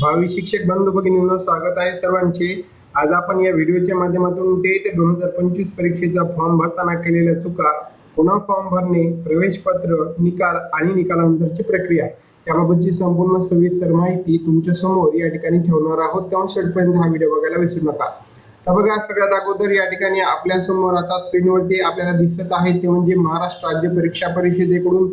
भावी शिक्षक बंधू भगिनींनो स्वागत आहे सर्वांचे. आज आपण या व्हिडिओच्या माध्यमातून टेट दोन हजार पंचवीस परीक्षेचा फॉर्म भरताना केलेल्या चुका पुन्हा फॉर्म भरणे प्रवेश पत्र निकाल आणि निकालानंतरची प्रक्रिया. याबाबतची संपूर्ण सविस्तर माहिती तुमच्यासमोर या ठिकाणी ठेवणार आहोत. त्यामुळे शेवटपर्यंत हा व्हिडिओ बघायला विसरू नका. तर बघा सगळ्यात अगोदर या ठिकाणी आपल्यासमोर आता स्क्रीनवरती आपल्याला दिसत आहे ते म्हणजे महाराष्ट्र राज्य परीक्षा परिषदेकडून.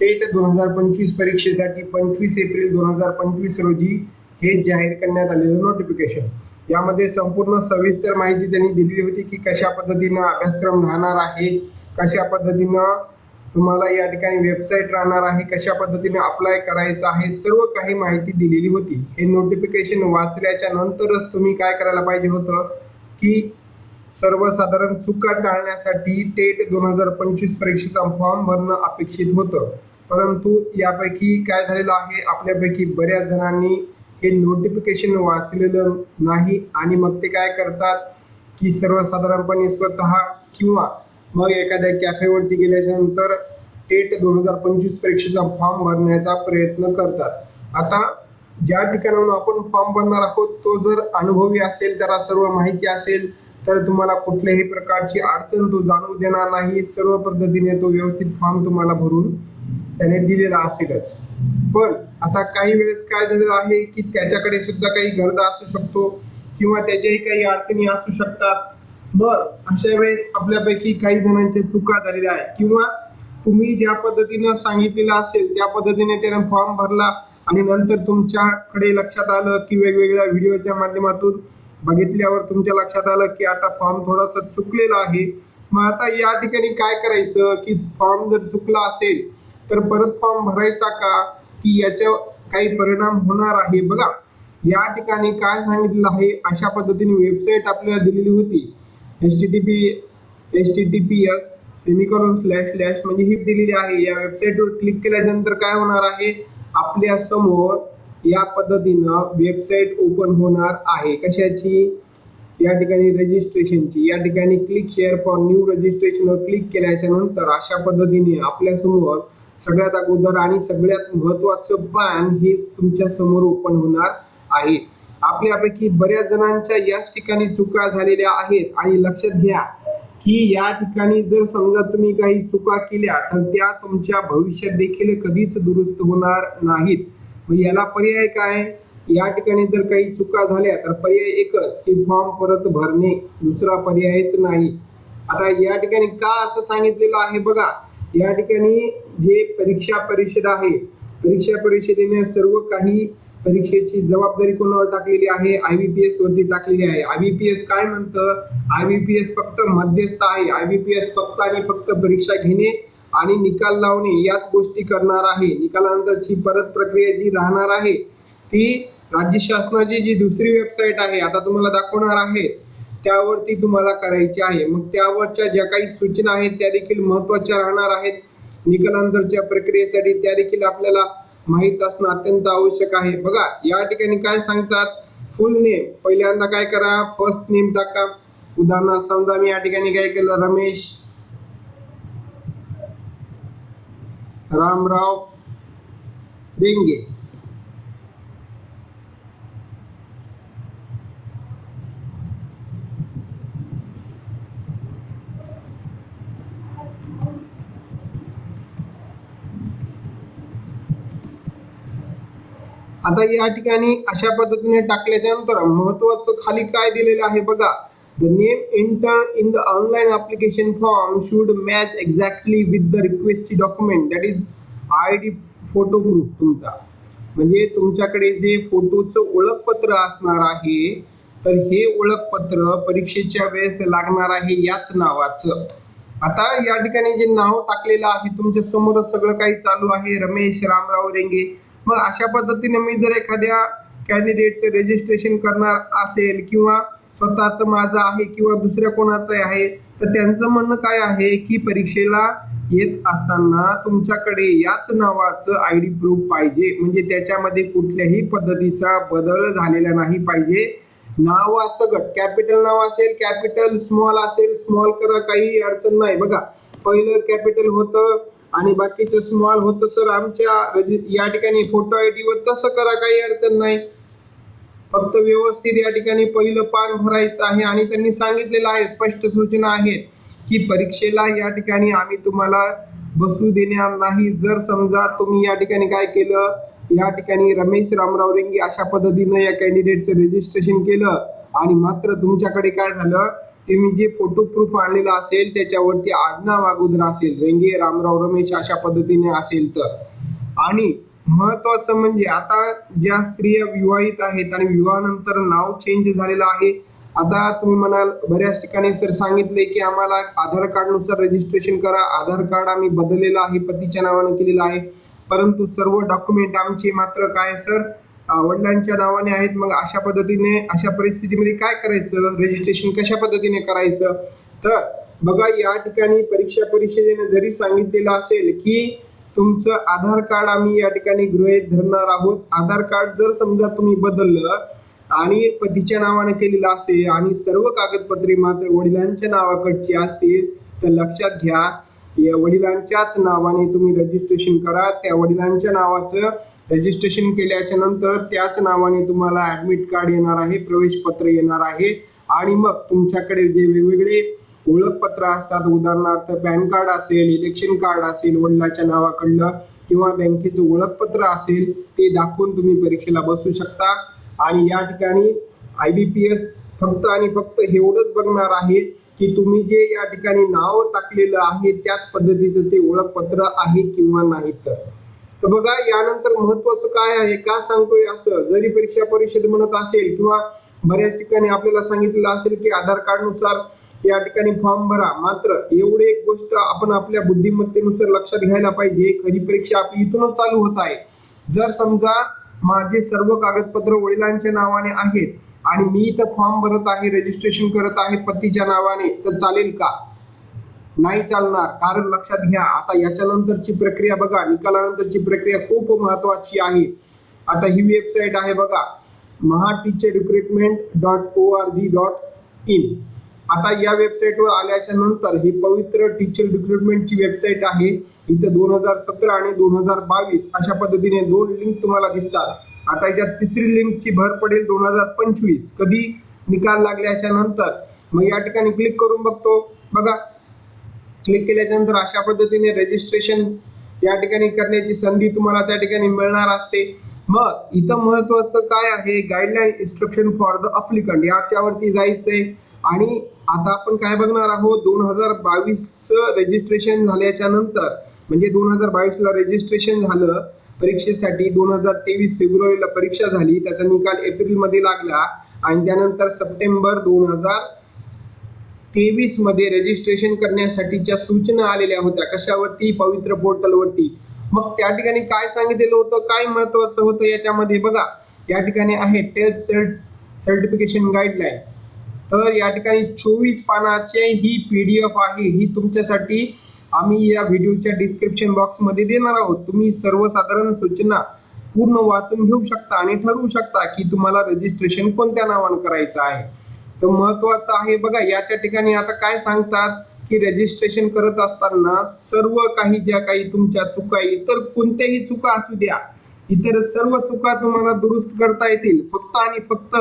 टेट दोन हजार पंचवीस परीक्षेसाठी पंचवीस एप्रिल दोन हजार पंचवीस रोजी हे जाहीर करण्यात आलेलं नोटिफिकेशन यामध्ये संपूर्ण सविस्तर माहिती त्यांनी दिलेली होती की कशा पद्धतीनं अभ्यासक्रम राहणार आहे कशा पद्धतीनं तुम्हाला या ठिकाणी वेबसाईट राहणार आहे कशा पद्धतीने अप्लाय करायचं आहे सर्व काही माहिती दिलेली होती. हे नोटिफिकेशन वाचल्याच्या नंतरच तुम्ही काय करायला पाहिजे होतं? की सर्वसाधारण चुका टाळण्यासाठी टेट दोन हजार पंचवीस परीक्षेचा फॉर्म भरणं अपेक्षित होतं. परंतु यापैकी काय झालेलं आहे? आपल्यापैकी बऱ्याच जणांनी हे नोटिफिकेशन वाचलेलं नाही आणि मग ते काय करतात की सर्वसाधारणपणे स्वतः किंवा मग एखाद्या कॅफेवरती गेल्याच्यानंतर टेट दोन हजार पंचवीस परीक्षेचा फॉर्म भरण्याचा प्रयत्न करतात. आता ज्या ठिकाणाहून आपण फॉर्म भरणार आहोत तो जर अनुभवी असेल त्याला सर्व माहिती असेल तर तुम्हाला कुठल्याही प्रकारची अडचण तो जाणवू देणार नाही. सर्व पद्धतीने तो व्यवस्थित फॉर्म तुम्हाला भरून त्याने दिलेला असेलच. पण आता काही वेळेस काय झालेलं आहे की त्याच्याकडे सुद्धा काही गर्द असू शकतो किंवा त्याच्याही काही अडचणी असू शकतात. मग अशा वेळेस आपल्यापैकी काही जणांच्या चुका झालेल्या आहेत. किंवा तुम्ही ज्या पद्धतीनं सांगितलेलं असेल त्या पद्धतीने त्याने फॉर्म भरला आणि नंतर तुमच्याकडे लक्षात आलं की वेगवेगळ्या व्हिडिओच्या माध्यमातून बघितल्यावर तुमच्या लक्षात आलं की आता फॉर्म थोडासा चुकलेला आहे. मग आता या ठिकाणी काय करायचं की फॉर्म जर चुकला असेल तर परत फॉर्म भरायचा का? की याच्या काही परिणाम होणार आहे? बघा या ठिकाणी काय सांगितलं आहे? अशा पद्धतीने वेबसाईट आपल्याला दिलेली होती. S T T P S T T P S semicolon slash slash म्हणजे ही दिलेली आहे. या वेबसाईटवर क्लिक केल्यानंतर काय होणार आहे? आपल्यासमोर या पद्धतीनं वेबसाईट ओपन होणार आहे. कशाची? या ठिकाणी रजिस्ट्रेशनची या ठिकाणी क्लिक शेअर फॉर न्यू रजिस्ट्रेशनवर क्लिक केल्याच्यानंतर अशा पद्धतीने आपल्यासमोर सगळ्यात अगोदर आणि सगळ्यात महत्वाचं बॅन हे तुमच्यासमोर ओपन होणार आहे. आपल्यापैकी बऱ्याच जणांच्या याच ठिकाणी चुका झालेल्या आहेत. आणि लक्षात घ्या की या ठिकाणी जर समजा तुम्ही काही चुका केल्या तर त्या तुमच्या भविष्यात देखील कधीच दुरुस्त होणार नाहीत. मग याला पर्याय काय? या ठिकाणी जर काही चुका झाल्या तर पर्याय एकच की फॉर्म परत भरणे. दुसरा पर्यायच नाही. आता या ठिकाणी का असं सांगितलेलं आहे बघा? या ठिकाणी जे परीक्षा परिषद आहे परीक्षा परिषदेने सर्व काही परीक्षेची जबाबदारी कोणावर टाकलेली आहे? आय बी पी एस वरती टाकलेली आहे. आय बी पी एस काय म्हणतं? आय बी पी एस फक्त मध्यस्थ आहे. आय बी पी एस फक्त आणि फक्त परीक्षा घेणे आणि निकाल लावणे याच गोष्टी करणार आहे. निकालानंतरची परत प्रक्रिया जी राहणार आहे ती राज्य शासनाची जी दुसरी वेबसाईट आहे आता तुम्हाला दाखवणार आहेच. त्यावरती तुम्हाला करायची आहे. मग त्यावरच्या ज्या काही सूचना आहेत त्या देखील महत्त्वाच्या राहणार आहेत. निकालानंतरच्या प्रक्रियेसाठी त्या देखील आपल्याला माहीत असणं अत्यंत आवश्यक आहे. बघा या ठिकाणी काय सांगतात? फुल नेम पहिल्यांदा काय करा? फर्स्ट नेम टाका. उदाहरणार्थ समजा मी या ठिकाणी काय केलं? रमेश. रामराव. रेंगे. आता या ठिकाणी अशा पद्धतीने टाकल्याच्या नंतर महत्वाचं खाली काय दिलेलं आहे बघा. The name enter in the online application form should match exactly with the request document that is I D photo proof तुमचा. म्हणजे तुमच्याकडे जे फोटोचं ओळखपत्र असणार आहे तर हे ओळखपत्र परीक्षेच्या वेळेस लागणार आहे याच नावाचं. आता या ठिकाणी जे नाव टाकलेलं आहे तुमच्यासमोर सगळं काही चालू आहे. रमेश रामराव रेंगे. मग अशा पद्धतीने मी जर एखाद्या कॅन्डिडेटचं रजिस्ट्रेशन करणार असेल किंवा स्वतःचं माझं आहे किंवा दुसऱ्या कोणाचं आहे तर त्यांचं म्हणणं काय आहे की परीक्षेला येत असताना तुमच्याकडे याच नावाचं आय डी प्रूफ पाहिजे. म्हणजे त्याच्यामध्ये कुठल्याही पद्धतीचा बदल झालेला नाही पाहिजे. नाव असं कॅपिटल नाव असेल कॅपिटल स्मॉल असेल स्मॉल करा काही अडचण नाही. बघा पहिलं कॅपिटल होतं आणि बाकीचं स्मॉल होतं सर आमच्या या ठिकाणी फोटो आय वर तसं करा काही अडचण नाही. फक्त व्यवस्थित या ठिकाणी पहिलं पान भरायचं आहे आणि त्यांनी सांगितलेलं आहे स्पष्ट सूचना आहेत की परीक्षेला या ठिकाणी आम्ही तुम्हाला बसू देणार नाही. जर समजा तुम्ही या ठिकाणी काय केलं या ठिकाणी रमेश रामराव रिंगी अशा पद्धतीनं या कॅन्डिडेटचं रजिस्ट्रेशन केलं आणि मात्र तुमच्याकडे काय झालं तुम्ही जे फोटो प्रूफ आणलेला असेल त्याच्यावरती आडनाव अगोदर असेल रेंगे रामराव रमेश अशा पद्धतीने असेल तर. आणि महत्वाचं म्हणजे आता ज्या स्त्रिया विवाहित आहेत आणि विवाहानंतर नाव चेंज झालेलं आहे आता तुम्ही म्हणाल बऱ्याच ठिकाणी सर सांगितले की आम्हाला आधार कार्डनुसार रजिस्ट्रेशन करा. आधार कार्ड आम्ही बदललेलं आहे पतीच्या नावाने केलेलं आहे. परंतु सर्व डॉक्युमेंट आमचे मात्र काय सर वडिलांच्या नावाने आहेत मग अशा पद्धतीने अशा परिस्थितीमध्ये काय करायचं? रजिस्ट्रेशन कशा पद्धतीने करायचं? तर बघा या ठिकाणी परीक्षा परिषदेने जरी सांगितलेलं असेल की तुमचं आधार कार्ड आम्ही या ठिकाणी गृहित धरणार आहोत. आधार कार्ड जर समजा तुम्ही बदललं आणि पतीच्या नावाने केलेलं असेल आणि सर्व कागदपत्रे मात्र वडिलांच्या नावाकडची असतील तर लक्षात घ्या या वडिलांच्याच नावाने तुम्ही रजिस्ट्रेशन करा. त्या वडिलांच्या नावाचं रजिस्ट्रेशन केल्याच्यानंतर त्याच नावाने तुम्हाला ऍडमिट कार्ड येणार आहे प्रवेश पत्र येणार आहे. आणि मग तुमच्याकडे जे वेगवेगळे ओळखपत्र असतात उदाहरणार्थ पॅन कार्ड असेल इलेक्शन कार्ड असेल वडिलाच्या नावाकडलं किंवा बँकेचं ओळखपत्र असेल ते दाखवून तुम्ही परीक्षेला बसू शकता. आणि या ठिकाणी आय बी पी एस फक्त आणि फक्त एवढंच बघणार आहे की तुम्ही जे या ठिकाणी नाव टाकलेलं आहे त्याच पद्धतीचं ते ओळखपत्र आहे किंवा नाही तर. तर बघा यानंतर महत्वाचं काय आहे का सांगतोय असं? जरी परीक्षा परिषद म्हणत असेल किंवा बऱ्याच ठिकाणी आपल्याला सांगितलेलं असेल की आधार कार्डनुसार या ठिकाणी फॉर्म भरा. मात्र एवढे एक गोष्ट आपण आपल्या बुद्धिमत्तेनुसार लक्षात घ्यायला पाहिजे. खरी परीक्षा आपली इथूनच चालू होत आहे. जर समजा माझे सर्व कागदपत्र वडिलांच्या नावाने आहेत आणि मी इथं फॉर्म भरत आहे रजिस्ट्रेशन करत आहे पतीच्या नावाने तर चालेल का? नाही चालणार. कारण लक्षात घ्या आता याच्यानंतरची प्रक्रिया बघा निकालानंतरची प्रक्रिया खूप महत्वाची आहे. आता ही वेबसाईट आहे बघा Maha teacher recruitment dot O R G dot in आता या वेबसाईटवर आल्याच्यानंतर ही पवित्र टीचर रिक्रुटमेंटची वेबसाईट आहे. इथं दोन हजार सतरा आणि दोन हजार बावीस अशा पद्धतीने दोन लिंक तुम्हाला दिसतात. आता याच्यात तिसरी लिंकची भर पडेल दोन हजार पंचवीस. कधी निकाल लागल्याच्या नंतर. मग या ठिकाणी क्लिक करून बघतो. बघा क्लिक केल्यानंतर अशा पद्धतीने रजिस्ट्रेशन या ठिकाणी करण्याची संधी तुम्हाला त्या ठिकाणी मिळणार असते. मग इथं महत्वाचं काय आहे? Guideline instruction for the applicant याच्यावरती जायचंय. आणि आता आपण काय बघणार आहोत? दोन हजार बावीसचं रजिस्ट्रेशन झाल्याच्यानंतर म्हणजे दोन हजार बावीसला रजिस्ट्रेशन झालं परीक्षेसाठी दोन हजार तेवीस फेब्रुवारीला परीक्षा झाली त्याचा निकाल एप्रिलमध्ये लागला. आणि त्यानंतर सप्टेंबर दोन हजार तेवीसमध्ये रजिस्ट्रेशन करण्यासाठीच्या सूचना आलेल्या होत्या. कशावरती? पवित्र पोर्टलवरती. मग त्या ठिकाणी काय सांगितलेलं होतं? काय महत्वाचं होतं याच्यामध्ये? बघा या ठिकाणी आहे टेस्ट सर्ट सर्टिफिकेशन गाईडलाईन तर या ठिकाणी चोवीस पानाचे ही पी डी एफ आहे. ही तुमच्यासाठी आम्ही या व्हिडिओच्या डिस्क्रिप्शन बॉक्समध्ये देणार आहोत. तुम्ही सर्वसाधारण सूचना पूर्ण वाचून घेऊ शकता आणि ठरवू शकता की तुम्हाला रजिस्ट्रेशन कोणत्या नावानं करायचं आहे. तर महत्वाचं आहे बघा याच्या ठिकाणी आता काय सांगतात की रजिस्ट्रेशन करत असताना सर्व काही ज्या काही तुमच्या चुका इतर कोणत्याही चुका असू द्या इतर सर्व चुका तुम्हाला दुरुस्त करता येतील. फक्त आणि फक्त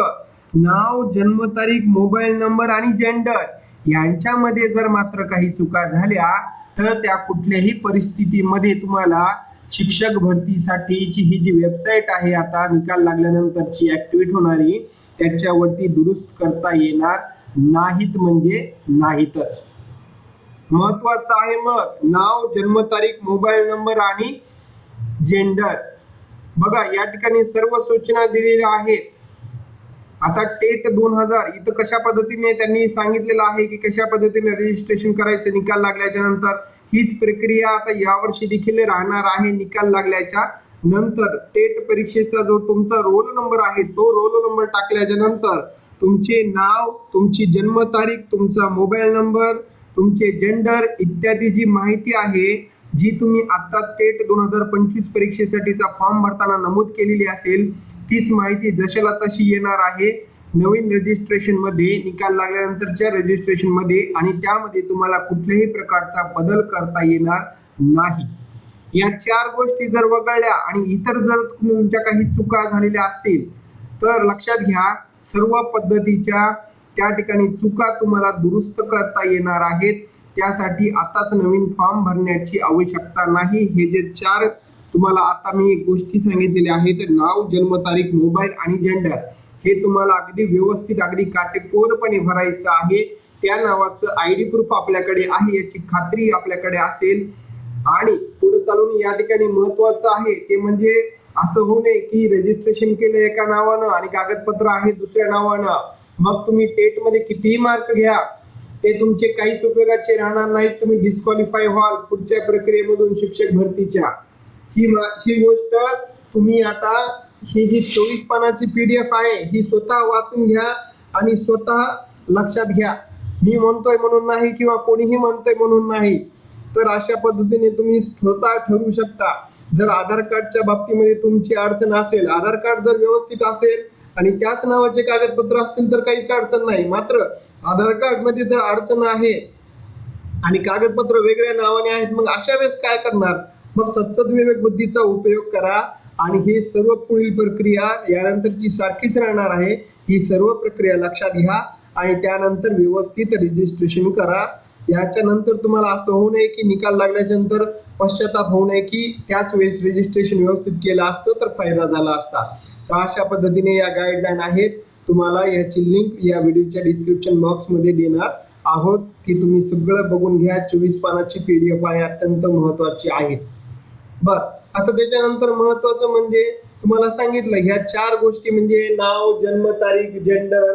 नाव जन्मतारीख मोबाईल नंबर आणि जेंडर यांच्यामध्ये जर मात्र काही चुका झाल्या तर त्या कुठल्याही परिस्थितीमध्ये तुम्हाला शिक्षक भरतीसाठीची ही जी वेबसाईट आहे आता निकाल लागल्यानंतरची ऍक्टिव्हेट होणारी त्याच्यावरती दुरुस्त करता येणार नाहीत म्हणजे नाहीतच. महत्वाचं आहे मग नाव जन्मतारीख मोबाईल नंबर आणि जेंडर बघा या ठिकाणी सर्व सूचना दिलेल्या आहेत. आता टेट दोन हजार इथं कशा पद्धतीने त्यांनी सांगितलेलं आहे की कशा पद्धतीने रजिस्ट्रेशन करायचं निकाल लागल्याच्या नंतर हीच प्रक्रिया आता यावर्षी देखील राहणार आहे निकाल लागल्याच्या नंतर टेट परीक्षेचा जो तुमचा रोल नंबर आहे तो रोल नंबर टाकल्याच्या नंतर तुमचे नाव तुमची जन्मतारीख तुमचा मोबाईल नंबर तुमचे जेंडर इत्यादी जी माहिती आहे जी तुम्ही आता टेट दोन हजार पंचवीस परीक्षेसाठीचा फॉर्म भरताना नमूद केलेली असेल तीच माहिती जशाला तशी येणार आहे. नवीन रजिस्ट्रेशनमध्ये निकाल लागल्यानंतरच्या रजिस्ट्रेशनमध्ये आणि त्यामध्ये तुम्हाला कुठल्याही प्रकारचा बदल करता येणार नाही. या चार गोष्टी जर वगळल्या आणि इतर जर तुमच्या काही चुका झालेल्या असतील तर लक्षात घ्या सर्व पद्धतीच्या त्या ठिकाणी चुका तुम्हाला दुरुस्त करता येणार आहेत. त्यासाठी आताच नवीन फॉर्म भरण्याची आवश्यकता नाही. हे जे चार तुम्हाला आता मी गोष्टी सांगितलेल्या आहेत नाव जन्मतारीख मोबाईल आणि जेंडर हे तुम्हाला अगदी व्यवस्थित अगदी काटेकोरपणे भरायचं आहे. त्या नावाचं आय डी प्रूफ आपल्याकडे आहे याची खात्री आपल्याकडे असेल. आणि चालवणे चालून या ठिकाणी महत्वाचं आहे. ते म्हणजे असं होऊ नये की रजिस्ट्रेशन केलं एका नावानं आणि कागदपत्र आहे दुसऱ्या नावानं. मग तुम्ही टेटमध्ये कितीही मार्क घ्या ते तुमचे काहीच उपयोगाचे राहणार नाहीत. तुम्ही डिस्क्वालिफाय व्हाल पुढच्या प्रक्रियेमधून शिक्षक भरतीच्या. ही ही गोष्ट तुम्ही आता ही जी चोवीस पानाची पीडीएफ आहे ही स्वतः वाचून घ्या आणि स्वतः लक्षात घ्या. मी म्हणतोय म्हणून नाही किंवा कोणीही म्हणतोय म्हणून नाही. तर अशा पद्धतीने तुम्ही स्वतः ठरवू शकता. जर आधार कार्डच्या बाबतीमध्ये तुमची अडचण असेल आधार कार्ड जर व्यवस्थित असेल आणि त्याच नावाचे कागदपत्र असतील तर काहीच अडचण नाही. मात्र आधार कार्डमध्ये जर अडचण आहे आणि कागदपत्र वेगळ्या नावाने आहेत मग अशा वेळेस काय करणार? मग सत्सद विवेक बुद्धीचा उपयोग करा आणि हे सर्व पुढील प्रक्रिया यानंतरची सारखीच राहणार आहे. ही सर्व प्रक्रिया लक्षात घ्या आणि त्यानंतर व्यवस्थित रजिस्ट्रेशन करा. याच्यानंतर तुम्हाला असं होऊ नये की निकाल लागल्याच्या नंतर पश्चाताप होऊ नये की त्याच वेळेस रजिस्ट्रेशन व्यवस्थित केलं असतं तर फायदा झाला असता. तर अशा पद्धतीने या गाईडलाईन आहेत. तुम्हाला याची लिंक या व्हिडिओच्या डिस्क्रिप्शन बॉक्समध्ये देणार आहोत. की तुम्ही सगळं बघून घ्या. चोवीस पानाची पी डी एफ आहे. अत्यंत महत्वाची आहे. बर. आता त्याच्यानंतर महत्वाचं म्हणजे तुम्हाला सांगितलं ह्या चार गोष्टी म्हणजे नाव जन्मतारीख जेंडर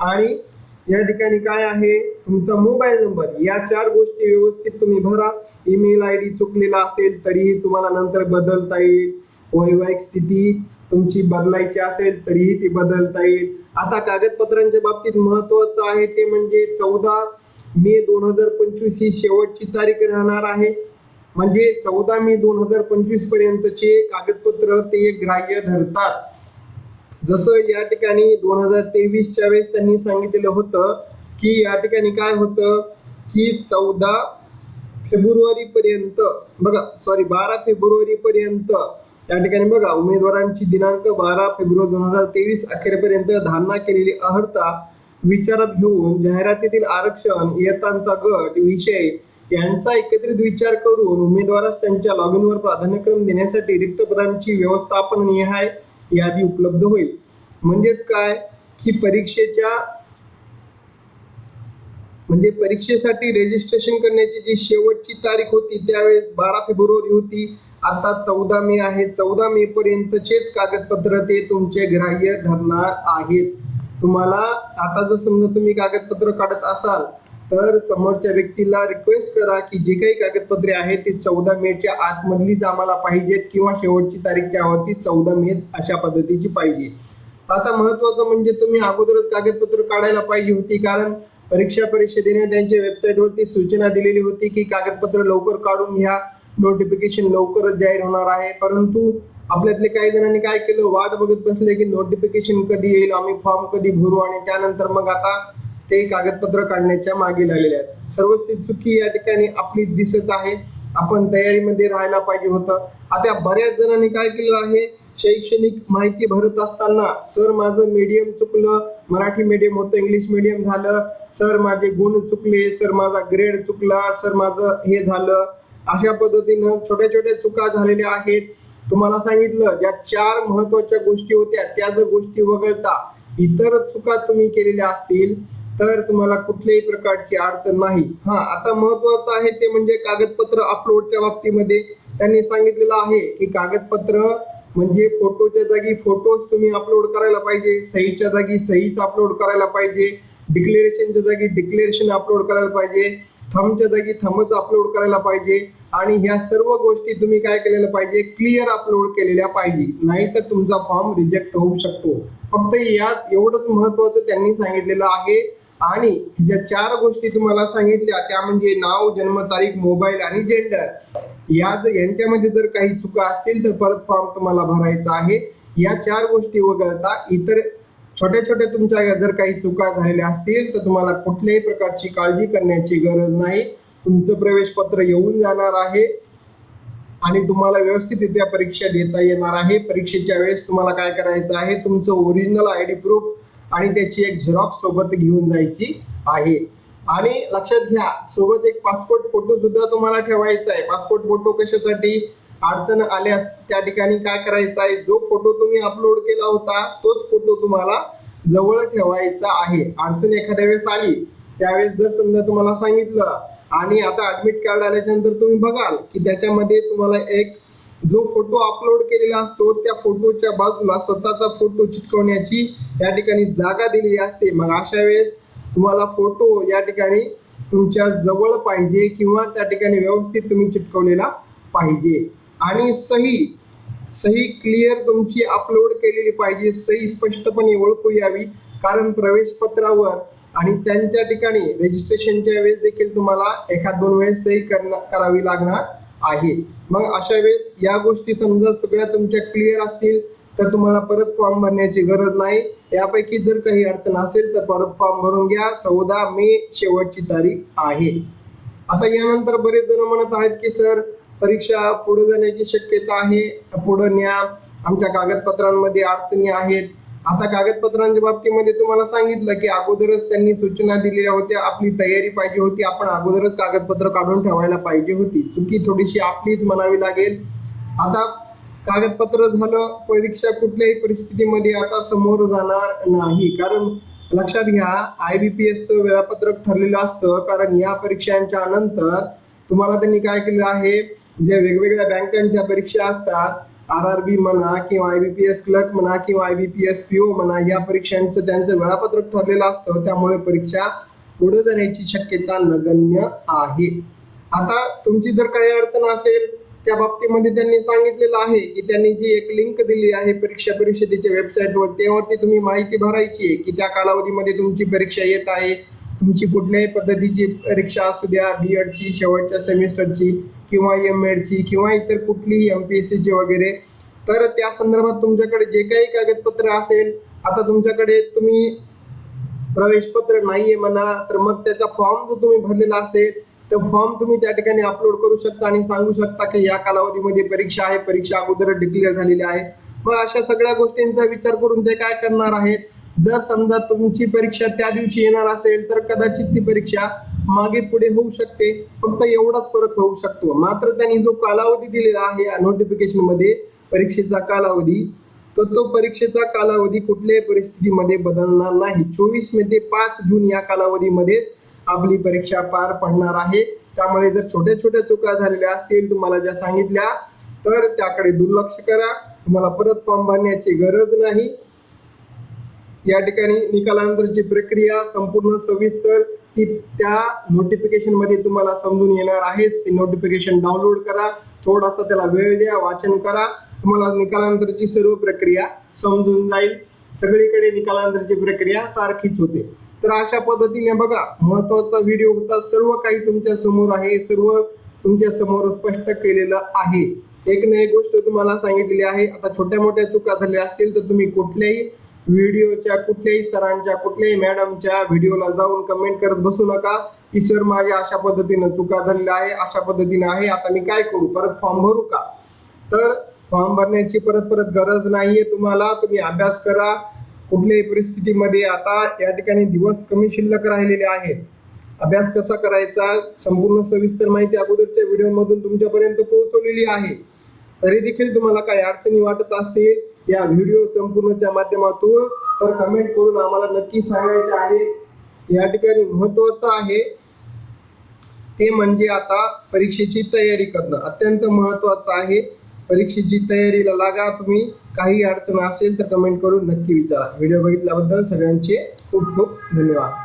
आणि या ठिकाणी काय आहे? तुमचा मोबाईल नंबर या चार गोष्टी व्यवस्थित तुम्ही भरा. ईमेल आय डी चुकलेला असेल तरीही तुम्हाला नंतर बदलता येईल. वैवाहिक स्थिती तुमची बदलायची असेल तरीही ती बदलता येईल. आता कागदपत्रांच्या बाबतीत महत्वाचं आहे ते म्हणजे चौदा मे दोन हजार पंचवीस ही शेवटची तारीख राहणार आहे. म्हणजे चौदा मे दोन हजार पंचवीस पर्यंतचे कागदपत्र ते ग्राह्य धरतात. जसं या ठिकाणी दोन हजार तेवीसच्या वेळेस त्यांनी सांगितलेलं होतं की या ठिकाणी काय होतं की चौदा फेब्रुवारी पर्यंत बघा सॉरी बारा फेब्रुवारी पर्यंत या ठिकाणी बघा उमेदवारांची दिनांक बारा फेब्रुवारी दोन हजार तेवीस अखेरपर्यंत धारणा केलेली अर्हता विचारात घेऊन जाहिरातीतील आरक्षण इयत्तांचा गट विषय यांचा एकत्रित विचार करून उमेदवारास त्यांच्या लॉग प्राधान्यक्रम देण्यासाठी रिक्त पदांची व्यवस्थापन निहाय यादी उपलब्ध होईल. म्हणजेच काय? की परीक्षेच्या म्हणजे परीक्षेसाठी रजिस्ट्रेशन करण्याची जी शेवटची तारीख होती त्यावेळेस बारा फेब्रुवारी होती. आता चौदा मे आहे. चौदा मे पर्यंतचेच कागदपत्र ते तुमचे ग्राह्य धरणार आहेत. तुम्हाला आता जर समजा तुम्ही कागदपत्र काढत असाल तर समोरच्या व्यक्तीला रिक्वेस्ट करा की जे काही कागदपत्रे आहेत ती चौदा मेच्या आतमधलीच आम्हाला पाहिजेत किंवा शेवटची तारीख त्यावरती चौदा मेच अशा पद्धतीची पाहिजे. आता महत्वाचं म्हणजे तुम्ही अगोदरच कागदपत्र काढायला पाहिजे होती कारण परीक्षा परिषदेने त्यांच्या वेबसाईटवरती सूचना दिलेली होती की कागदपत्र लवकर काढून घ्या नोटिफिकेशन लवकरच जाहीर होणार आहे. परंतु आपल्यातले काही जणांनी काय केलं? वाट बघत बसले की नोटिफिकेशन कधी येईल आम्ही फॉर्म कधी भरू? आणि त्यानंतर मग आता ते कागदपत्र काढण्याच्या मागे लागलेले आहेत. सर्व चुकी या ठिकाणी आपली दिसत आहे. आपण तयारीमध्ये राहायला पाहिजे होतं. आता बऱ्याच जणांनी काय केलं आहे? शैक्षणिक माहिती भरत असताना सर माझं मीडियम चुकलं. मराठी मीडियम होतं इंग्लिश मीडियम झालं. सर माझे गुण चुकले. सर माझा ग्रेड चुकला. सर माझं हे झालं. अशा पद्धतीनं छोट्या छोट्या चुका झालेल्या आहेत. तुम्हाला सांगितलं ज्या चार महत्त्वाच्या गोष्टी होत्या त्या जर गोष्टी वगळता इतर चुका तुम्ही केलेल्या असतील तर तुम्हाला कुठल्याही प्रकारची अडचण नाही. हा आता महत्वाचं आहे ते म्हणजे कागदपत्र अपलोडच्या बाबतीमध्ये. त्यांनी सांगितलेलं आहे की कागदपत्र म्हणजे फोटोच्या जागी फोटोज तुम्ही अपलोड करायला पाहिजे सहीच्या जागी सहीच अपलोड करायला पाहिजे डिक्लेरेशनच्या जागी डिक्लेरेशन अपलोड करायला पाहिजे थंबच्या जागी थंबच अपलोड करायला पाहिजे आणि ह्या सर्व गोष्टी तुम्ही काय केलेल्या पाहिजे क्लिअर अपलोड केलेल्या पाहिजे. नाही तर तुमचा फॉर्म रिजेक्ट होऊ शकतो. फक्त याच एवढंच महत्वाचं त्यांनी सांगितलेलं आहे. आणि ज्या चार गोष्टी तुम्हाला सांगितल्या त्या म्हणजे नाव जन्मतारीख मोबाईल आणि जेंडर या जर यांच्यामध्ये जर काही चुका असतील तर परत फॉर्म तुम्हाला भरायचा आहे. या चार गोष्टी वगळता इतर छोट्या छोट्या तुमच्या जर काही चुका झालेल्या असतील तर तुम्हाला कुठल्याही प्रकारची काळजी करण्याची गरज नाही. तुमचं प्रवेश पत्र येऊन जाणार आहे. आणि तुम्हाला व्यवस्थितरित्या परीक्षा देता येणार आहे. परीक्षेच्या वेळेस तुम्हाला काय करायचं आहे? तुमचं ओरिजिनल आय डी प्रूफ आणि त्याची एक झेरॉक्स सोबत घेऊन जायची आहे. आणि लक्षात घ्या सोबत एक पासपोर्ट फोटो सुद्धा तुम्हाला ठेवायचा आहे. पासपोर्ट फोटो कशासाठी? अडचण आल्यास त्या ठिकाणी काय करायचं आहे? जो फोटो तुम्ही अपलोड केला होता तोच फोटो तुम्हाला जवळ ठेवायचा आहे. अडचण एखाद्या वेळेस आली त्यावेळेस जर समजा तुम्हाला सांगितलं आणि आता ऍडमिट कार्ड आल्याच्यानंतर तुम्ही बघाल की त्याच्यामध्ये तुम्हाला एक जो फोटो अपलोड केलेला असतो त्या फोटोच्या बाजूला स्वतःचा फोटो चिटकवण्याची या ठिकाणी जागा दिलेली असते. मग अशा वेळेस तुम्हाला फोटो या ठिकाणी तुमच्या जवळ पाहिजे किंवा त्या ठिकाणी व्यवस्थित तुम्ही चिटकवलेला पाहिजे. आणि सही सही क्लिअर तुमची अपलोड केलेली पाहिजे. सही स्पष्टपणे ओळखू यावी. कारण प्रवेश पत्रावर आणि त्यांच्या ठिकाणी रजिस्ट्रेशनच्या वेळेस देखील तुम्हाला एखाद दोन वेळेस सही करणार करावी लागणार आहे मग अशा वेळेस या गोष्टी समजा सगळ्या तुमच्या क्लिअर असतील तर तुम्हाला परत फॉर्म भरण्याची गरज नाही. यापैकी जर काही अडचण असेल तर परत फॉर्म भरून घ्या. चौदा मे शेवटची तारीख आहे. आता यानंतर बरेच जण म्हणत आहेत की सर परीक्षा पुढे जाण्याची शक्यता आहे पुढे न्या. आमच्या कागदपत्रांमध्ये अडचणी आहेत. आता कागदपत्रांच्या बाबतीमध्ये तुम्हाला सांगितलं की अगोदरच त्यांनी सूचना दिलेल्या होत्या आपली तयारी पाहिजे होती आपण अगोदरच कागदपत्र काढून ठेवायला पाहिजे होती. चुकी थोडीशी आपलीच म्हणावी लागेल. आता कागदपत्र झालं परीक्षा कुठल्याही परिस्थितीमध्ये आता समोर जाणार नाही. कारण लक्षात घ्या आय बी पी एसचं वेळापत्रक ठरलेलं असतं. कारण या परीक्षांच्या नंतर तुम्हाला त्यांनी काय केलं आहे ज्या वेगवेगळ्या बँकांच्या परीक्षा असतात आर आर बी म्हणा किंवा I B P S clerk म्हणा किंवा I B P S P O म्हणा या परीक्षांचं त्यांचं वेळापत्रक ठरलेलं असतं. त्यामुळे परीक्षा पुढे जाण्याची शक्यता नगण्य आहे. आता तुमची जर काही अडचण असेल त्या बाबतीमध्ये त्यांनी सांगितलेलं आहे की त्यांनी जी एक लिंक दिली आहे परीक्षा परिषदेच्या वेबसाईटवर त्यावरती तुम्ही माहिती भरायची आहे की त्या कालावधीमध्ये तुमची परीक्षा येत आहे. तुमची कुठल्याही पद्धतीची परीक्षा असू द्या बी एडची शेवटच्या सेमिस्टरची किंवा एम एडची किंवा इतर कुठलीही एम पी एस सीची वगैरे तर त्या संदर्भात तुमच्याकडे जे काही कागदपत्र असेल आता तुमच्याकडे तुम्ही प्रवेशपत्र आहे म्हणा तर मग त्याचा फॉर्म जर तुम्ही भरलेला असेल तर फॉर्म तुम्ही त्या ठिकाणी अपलोड करू शकता आणि सांगू शकता की या कालावधीमध्ये परीक्षा आहे परीक्षा अगोदर डिक्लेअर झालेली आहे. मग अशा सगळ्या गोष्टींचा विचार करून ते काय करणार आहेत? जर समजा तुमची परीक्षा त्या दिवशी येणार असेल तर कदाचित ती परीक्षा मागे पुढे होऊ शकते. फक्त एवढाच फरक होऊ शकतो. मात्र त्यांनी जो कालावधी दिलेला आहे या नोटिफिकेशनमध्ये परीक्षेचा कालावधी तर तो परीक्षेचा कालावधी कुठल्याही परिस्थितीमध्ये बदलणार नाही. चोवीस मे ते पाच जून या कालावधीमध्येच आपली परीक्षा पार पडणार आहे. त्यामुळे जर छोट्या छोट्या चुका झालेल्या असतील तुम्हाला ज्या सांगितल्या तर त्याकडे दुर्लक्ष करा. तुम्हाला परत फॉर्म भरण्याची गरज नाही. या ठिकाणी निकालानंतरची प्रक्रिया संपूर्ण सविस्तर ती त्या नोटिफिकेशनमध्ये तुम्हाला समजून येणार आहेच ती नोटिफिकेशन डाउनलोड करा. थोडासा त्याला वेळ द्या वाचन करा. तुम्हाला निकालानंतरची सर्व प्रक्रिया समजून जाईल. सगळीकडे निकालानंतरची प्रक्रिया सारखीच होते. तर अशा पद्धतीने बघा महत्त्वाचा व्हिडिओ होता. सर्व काही तुमच्यासमोर आहे. सर्व तुमच्यासमोर स्पष्ट केलेलं आहे. एक ना एक गोष्ट तुम्हाला सांगितलेली आहे. आता छोट्या मोठ्या चुका झाल्या असतील तर तुम्ही कुठल्याही व्हिडिओच्या कुठल्याही सरांच्या कुठल्याही मॅडमच्या व्हिडिओला जाऊन कमेंट करत बसू नका. की सर माझ्या अशा पद्धतीनं चुका झालेल्या आहे अशा पद्धतीनं आहे आता मी काय करू? परत फॉर्म भरू का? तर फॉर्म भरण्याची परत परत गरज नाहीये तुम्हाला. तुम्ही अभ्यास करा. कुठल्याही परिस्थितीमध्ये आता या ठिकाणी दिवस कमी शिल्लक राहिलेले आहेत. अभ्यास कसा करायचा? संपूर्ण सविस्तर माहिती अगोदरच्या व्हिडिओमधून तुमच्यापर्यंत पोहोचवलेली आहे. तरी देखील तुम्हाला काही अडचणी वाटत असतील या व्हिडिओ संपूर्णच्या माध्यमातून तर कमेंट करून आम्हाला नक्की सांगायचे आहे. या ठिकाणी महत्वाचं आहे ते म्हणजे आता परीक्षेची तयारी करणं. अत्यंत महत्वाचं आहे. परीक्षेची तयारीला लागा तुम्ही. काही अडचण असेल तर कमेंट करून नक्की विचारा. व्हिडिओ बघितल्याबद्दल सगळ्यांचे खूप खूप धन्यवाद.